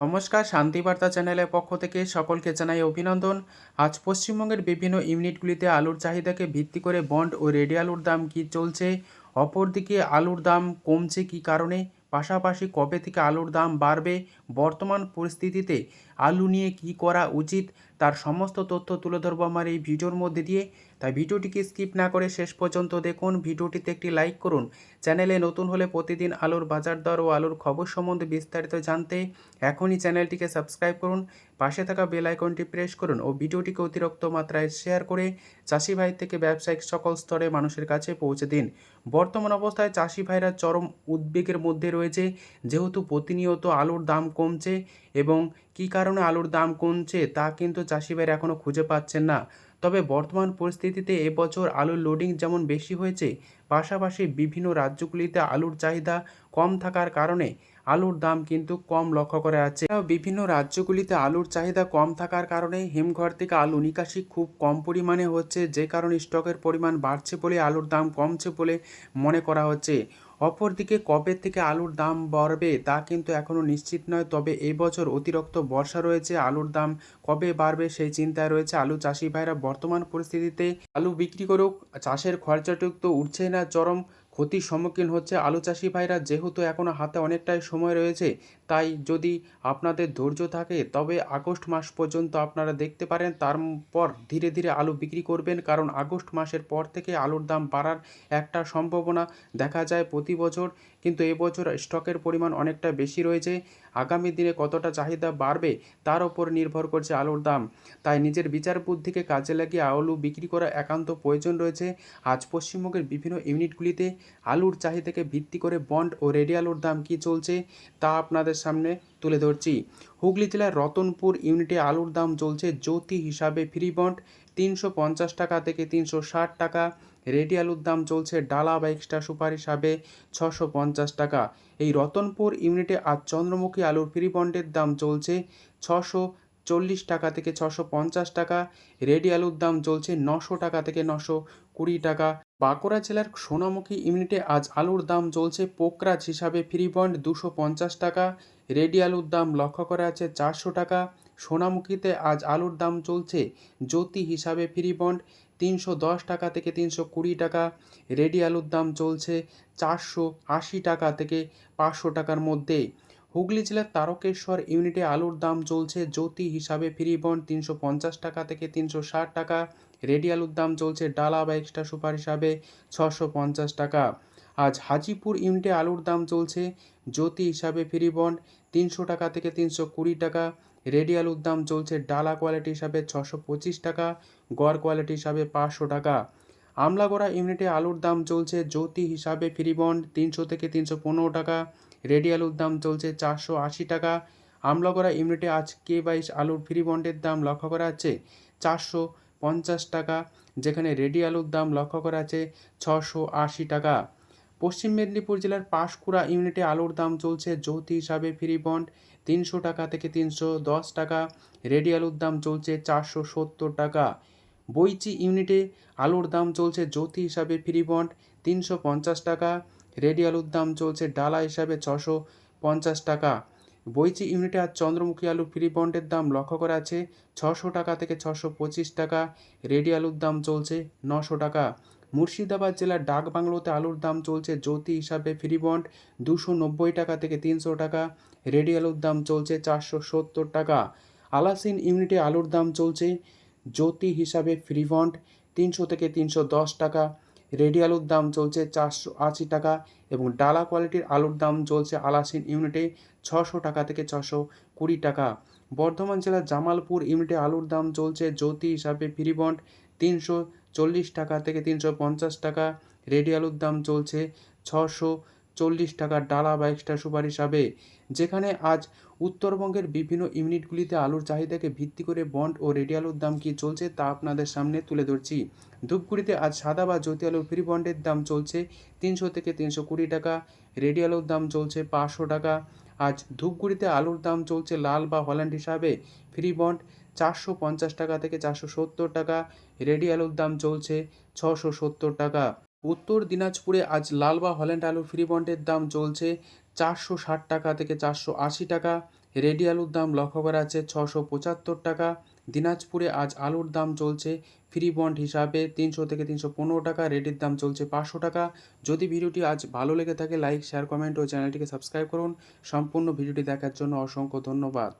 নমস্কার শান্তিবার্তা চ্যানেলের পক্ষ থেকে সকলকে জানাই অভিনন্দন। আজ পশ্চিমবঙ্গের বিভিন্ন ইউনিটগুলিতে আলুর চাহিদাকে ভিত্তি করে বন্ড ও রেডি আলুর দাম কি চলছে? অপরদিকে আলুর দাম কমছে কি কারণে? পাশাপাশি কবে থেকে আলুর দাম বাড়বে? বর্তমান পরিস্থিতিতে আলু নিয়ে কী করা উচিত, তার সমস্ত তথ্য তুলে ধরবো আমার এই ভিডিওর মধ্যে দিয়ে। তাই ভিডিওটিকে স্কিপ না করে শেষ পর্যন্ত দেখুন। ভিডিওটিতে একটি লাইক করুন। চ্যানেলে নতুন হলে প্রতিদিন আলুর বাজার দর ও আলুর খবর সম্বন্ধে বিস্তারিত জানতে এখনই চ্যানেলটিকে সাবস্ক্রাইব করুন। পাশে থাকা বেল আইকনটি প্রেস করুন ও ভিডিওটিকে অতিরিক্ত মাত্রায় শেয়ার করে চাষি ভাই থেকে ব্যবসায়িক সকল স্তরে মানুষের কাছে পৌঁছে দিন। বর্তমান অবস্থায় চাষি ভাইরা চরম উদ্বেগের মধ্যে রয়েছে। যেহেতু প্রতিনিয়ত আলুর দাম কমছে এবং কী কারণে আলুর দাম কমছে তা কিন্তু চাষি ভাইরা এখনও খুঁজে পাচ্ছেন না। তবে বর্তমান পরিস্থিতিতে এবছর আলুর লোডিং যেমন বেশি হয়েছে, পাশাপাশি বিভিন্ন রাজ্যগুলিতে আলুর চাহিদা কম থাকার কারণে আলুর দাম কিন্তু কম লক্ষ্য করা যাচ্ছে। বিভিন্ন রাজ্যগুলিতে আলুর চাহিদা কম থাকার কারণে হিমঘর থেকে আলু নিকাশি খুব কম পরিমাণে হচ্ছে, যে কারণে স্টকের পরিমাণ বাড়ছে বলে আলুর দাম কমছে বলে মনে করা হচ্ছে। অপরদিকে কবে থেকে আলুর দাম বাড়বে তা কিন্তু এখনও নিশ্চিত নয়। তবে এবছর বছর অতিরিক্ত বর্ষা রয়েছে, আলুর দাম কবে বাড়বে সেই চিন্তায় রয়েছে আলু চাষি ভাইরা। বর্তমান পরিস্থিতিতে আলু বিক্রি করেও চাষের খরচাটুক তো উঠছেই না, চরম ক্ষতির সম্মুখীন হচ্ছে আলু চাষি ভাইরা। যেহেতু এখনও হাতে অনেকটাই সময় রয়েছে, তাই যদি আপনাদের ধৈর্য থাকে, তবে আগস্ট মাস পর্যন্ত আপনারা দেখতে পারেন তারপর ধীরে ধীরে আলু বিক্রি করবেন। কারণ আগস্ট মাসের পর থেকে আলুর দাম বাড়ার একটা সম্ভাবনা দেখা যায় প্রতি বছর। কিন্তু এবছর স্টকের পরিমাণ অনেকটা বেশি রয়েছে। আগামী দিনে কতটা চাহিদা বাড়বে, তার ওপর নির্ভর করছে আলুর দাম। তাই নিজের বিচার বুদ্ধিকে কাজে লাগিয়ে আলু বিক্রি করা একান্ত প্রয়োজন রয়েছে। আজ পশ্চিমবঙ্গের বিভিন্ন ইউনিটগুলিতে আলুর চাহিদাকে ভিত্তি করে বন্ড ও রেডি আলুর দাম কী চলছে তা আপনাদের সামনে তুলে ধরছি। হুগলি জেলার রতনপুর ইউনিটে আলুর দাম চলছে জ্যোতি হিসাবে ফ্রি বন্ড তিনশো পঞ্চাশ টাকা থেকে তিনশো ষাট টাকা। রেডি আলুর দাম চলছে ডালা বা এক্সট্রা সুপার হিসাবে ছশো পঞ্চাশ টাকা। এই রতনপুর ইউনিটে আজ চন্দ্রমুখী আলুর ফ্রি বন্ডের দাম চলছে ছশো চল্লিশ টাকা থেকে ছশো পঞ্চাশ টাকা। রেডি আলুর দাম চলছে নশো টাকা থেকে নশো কুড়ি টাকা। বাঁকুড়া জেলার সোনামুখী ইউনিটে আজ আলুর দাম চলছে পোকরাজ হিসাবে ফ্রি বন্ড দুশো পঞ্চাশ টাকা। রেডি আলুর দাম লক্ষ্য করা আছে চারশো টাকা। সোনামুখীতে আজ আলুর দাম চলছে জ্যোতি হিসাবে ফ্রি বন্ড তিনশো দশ টাকা থেকে তিনশো কুড়ি টাকা। রেডি আলুর দাম চলছে চারশো আশি টাকা থেকে পাঁচশো টাকার মধ্যে। হুগলি জেলার তারকেশ্বর ইউনিটে আলুর দাম চলছে জ্যোতি হিসাবে ফ্রি বন্ড তিনশো পঞ্চাশ টাকা থেকে তিনশো ষাট টাকা। রেডি আলুর দাম চলছে ডালা বা এক্সট্রা সুপার হিসাবে ছশো পঞ্চাশ টাকা। আজ হাজিপুর ইউনিটে আলুর দাম চলছে জ্যোতি হিসাবে ফ্রি বন্ড তিনশো টাকা থেকে তিনশো কুড়ি টাকা। রেডি আলুর দাম চলছে ডালা কোয়ালিটি হিসাবে ছশো পঁচিশ টাকা, গড় কোয়ালিটি হিসাবে পাঁচশো টাকা। আমলাগড়া ইউনিটে আলুর দাম চলছে জ্যোতি হিসাবে ফ্রি বন্ড তিনশো থেকে তিনশো পনেরো টাকা। রেডি আলুর দাম চলছে চারশো আশি টাকা। আমলাগড়া ইউনিটে আজ কে বাইশ আলুর ফ্রি বন্ডের দাম লক্ষ্য করা আছে চারশো পঞ্চাশ টাকা, যেখানে রেডি আলুর দাম লক্ষ্য করা আছে ছশো আশি টাকা। পশ্চিম মেদিনীপুর জেলার পাঁশকুড়া ইউনিটে আলুর দাম চলছে জ্যোতি হিসাবে ফ্রি বন্ড তিনশো টাকা থেকে তিনশো দশ টাকা রেডি আলুর দাম চলছে চারশো সত্তর টাকা। বইচি ইউনিটে আলুর দাম চলছে জ্যোতি হিসাবে ফ্রি বন্ড তিনশো পঞ্চাশ টাকা রেডি আলুর দাম চলছে ডালা হিসাবে ছশো পঞ্চাশ টাকা। বইচি ইউনিটে আর চন্দ্রমুখী আলু ফ্রি বন্ডের দাম লক্ষ্য করা আছে ছশো টাকা থেকে ছশো পঁচিশ টাকা। রেডি আলুর দাম চলছে নশো টাকা। মুর্শিদাবাদ জেলার ডাক বাংলোতে আলুর দাম চলছে জ্যোতি হিসাবে ফ্রি বন্ড দুশো নব্বই টাকা থেকে তিনশো টাকা। রেডি আলুর দাম চলছে চারশো সত্তর টাকা। আলাসিন ইউনিটে আলুর দাম চলছে জ্যোতি হিসাবে ফ্রি বন্ড তিনশো থেকে তিনশো দশ টাকা। রেডি আলুর দাম চলছে চারশো আশি টাকা এবং ডালা কোয়ালিটির আলুর দাম চলছে আলাসিন ইউনিটে ছশো টাকা থেকে ছশো কুড়ি টাকা। বর্ধমান জেলার জামালপুর ইউনিটে আলুর দাম চলছে জ্যোতি হিসাবে ফ্রি বন্ড তিনশো চল্লিশ টাকা থেকে তিনশো পঞ্চাশ টাকা। রেডি আলুর দাম চলছে ছশো চল্লিশ টাকা ডালা বা এক্সট্রা সুপার হিসাবে যেখানে আজ উত্তরবঙ্গের বিভিন্ন ইউনিটগুলিতে আলুর চাহিদাকে ভিত্তি করে বন্ড ও রেডি আলুর দাম কী চলছে তা আপনাদের সামনে তুলে ধরছি। ধূপগুড়িতে আজ সাদা বা জ্যোতি আলুর ফ্রি বন্ডের দাম চলছে তিনশো থেকে তিনশো কুড়ি টাকা রেডি আলুর দাম চলছে পাঁচশো টাকা। আজ ধূপগুড়িতে আলুর দাম চলছে লাল বা হল্যান্ড হিসাবে ফ্রি বন্ড চারশো পঞ্চাশ টাকা থেকে চারশো সত্তর টাকা রেডি আলুর দাম চলছে ছশো সত্তর টাকা। উত্তর দিনাজপুরে আজ লাল বা হল্যান্ড আলু ফ্রি বন্ডের দাম চলছে চারশো ষাট টাকা থেকে চারশো আশি টাকা। রেডি আলুর দাম লক্ষ্য করা যাচ্ছে ছশো পঁচাত্তর টাকা। দিনাজপুরে আজ আলুর দাম চলছে ফ্রি বন্ড হিসাবে তিনশো থেকে তিনশো পনেরো টাকা, রেডির দাম চলছে পাঁচশো টাকা। যদি ভিডিওটি আজ ভালো লেগে থাকে, লাইক, শেয়ার, কমেন্ট ও চ্যানেলটিকে সাবস্ক্রাইব করুন। সম্পূর্ণ ভিডিওটি দেখার জন্য অসংখ্য ধন্যবাদ।